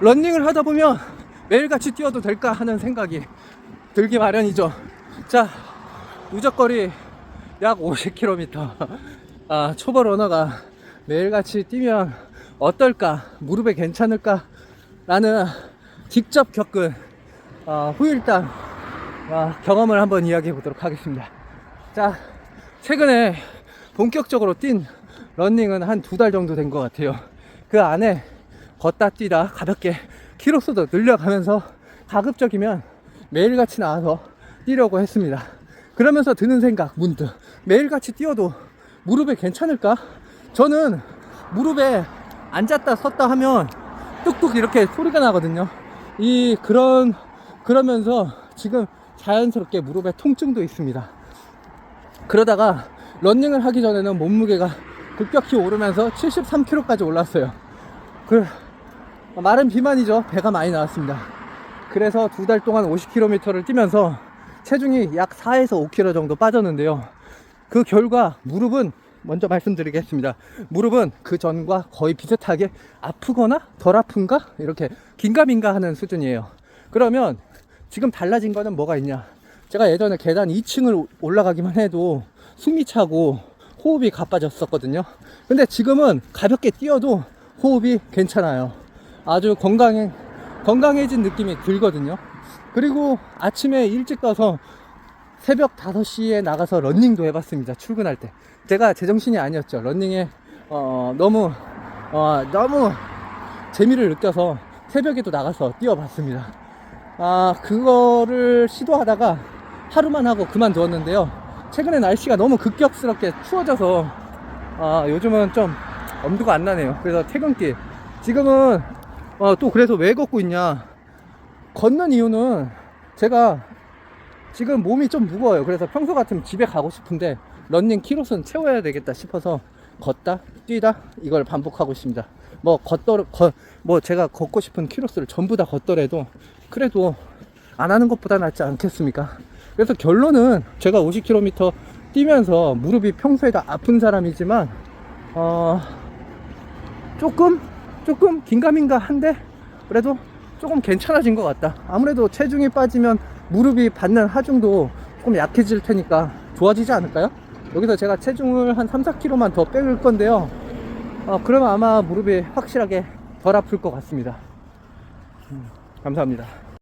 런닝을 하다 보면 매일같이 뛰어도 될까 하는 생각이 들기 마련이죠. 자, 누적거리 약 50km. 아, 초보 러너가 매일같이 뛰면 어떨까? 무릎에 괜찮을까? 라는 직접 겪은 어, 후일담 어, 경험을 한번 이야기해 보도록 하겠습니다. 자, 최근에 본격적으로 뛴 런닝은 한 두 달 정도 된 것 같아요. 그 안에 걷다 뛰다 가볍게 키로수도 늘려가면서 가급적이면 매일같이 나와서 뛰려고 했습니다. 그러면서 드는 생각, 문득. 매일같이 뛰어도 무릎에 괜찮을까? 저는 무릎에 앉았다 섰다 하면 뚝뚝 이렇게 소리가 나거든요. 이, 그런, 그러면서 지금 자연스럽게 무릎에 통증도 있습니다. 그러다가 런닝을 하기 전에는 몸무게가 급격히 오르면서 73kg까지 올랐어요. 그 마른 비만이죠. 배가 많이 나왔습니다. 그래서 두 달 동안 50km를 뛰면서 체중이 약 4에서 5kg 정도 빠졌는데요. 그 결과 무릎은 먼저 말씀드리겠습니다. 무릎은 그 전과 거의 비슷하게 아프거나 덜 아픈가? 이렇게 긴가민가 하는 수준이에요. 그러면 지금 달라진 거는 뭐가 있냐? 제가 예전에 계단 2층을 올라가기만 해도 숨이 차고 호흡이 가빠졌었거든요. 근데 지금은 가볍게 뛰어도 호흡이 괜찮아요. 아주 건강해, 건강해진 느낌이 들거든요. 그리고 아침에 일찍 가서 새벽 5시에 나가서 런닝도 해봤습니다. 출근할 때. 제가 제정신이 아니었죠. 런닝에, 어, 너무, 어, 너무 재미를 느껴서 새벽에도 나가서 뛰어봤습니다. 아, 그거를 시도하다가 하루만 하고 그만두었는데요. 최근에 날씨가 너무 급격스럽게 추워져서, 아, 요즘은 좀 엄두가 안 나네요. 그래서 퇴근길. 지금은, 어, 또 그래서 왜 걷고 있냐. 걷는 이유는 제가 지금 몸이 좀 무거워요. 그래서 평소 같으면 집에 가고 싶은데 런닝 키로수는 채워야 되겠다 싶어서 걷다 뛰다 이걸 반복하고 있습니다. 뭐 걷더 걷뭐 제가 걷고 싶은 키로수를 전부 다 걷더라도 그래도 안 하는 것보다 낫지 않겠습니까? 그래서 결론은 제가 50km 뛰면서 무릎이 평소에 다 아픈 사람이지만 어 조금 조금 긴가민가 한데 그래도 조금 괜찮아진 것 같다. 아무래도 체중이 빠지면 무릎이 받는 하중도 조금 약해질 테니까 좋아지지 않을까요? 여기서 제가 체중을 한 3, 4kg만 더 빼올 건데요. 어, 그러면 아마 무릎이 확실하게 덜 아플 것 같습니다. 음, 감사합니다.